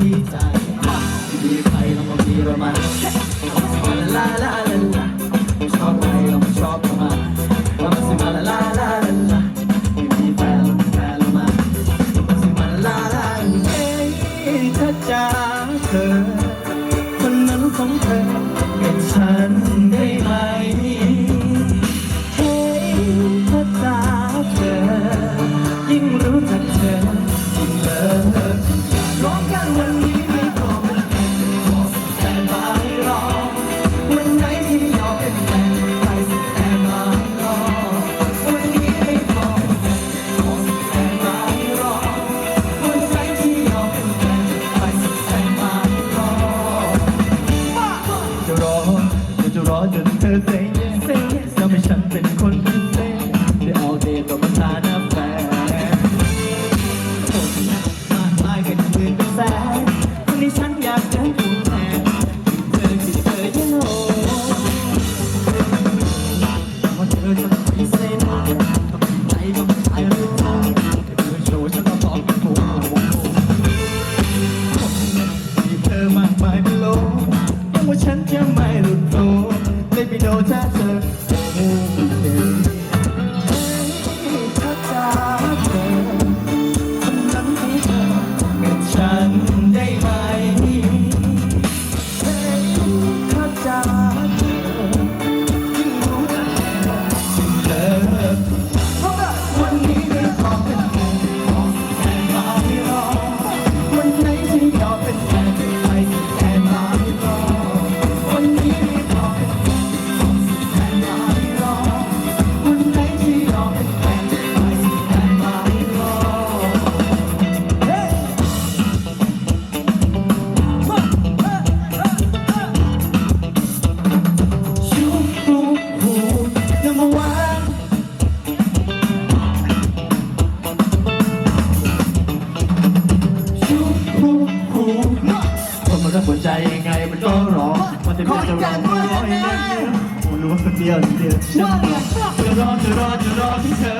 มีใจมีใครแล้วก็มีเรามาณลาลาลาลาชอบใครเราก็ชอบเรามามาสิมาลาลาลาลามีแฟนแล้วก็แฟนเรามาเรมาสิมาลาลาเฮ้ยถ้าจากเธอคนนั้นของเธอเป็นฉันได้ไหม ağacın tezeyni Thank you. จะขออีกจานด้วยนะโอ้รู้ว่าคนเดียวเดียวว่าเดียวจะรอจะรอจะรอที่เธอ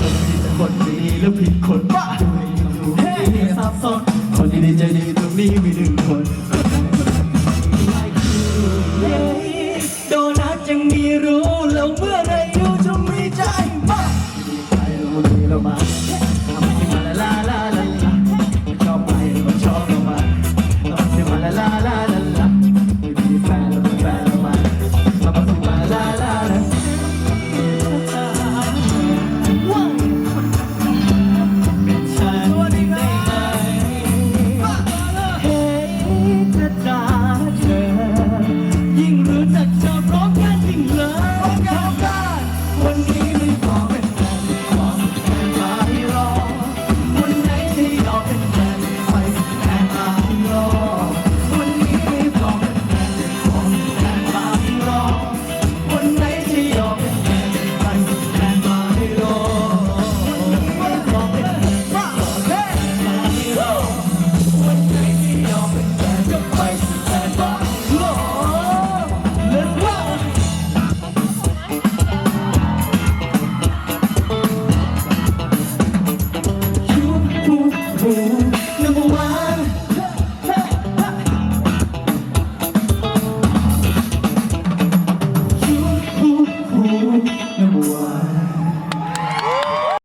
จะผิดคนดีหรือผิดคนบ้าไม่รู้ที่สับซ้อนคนดีใจดีตรงนี้มี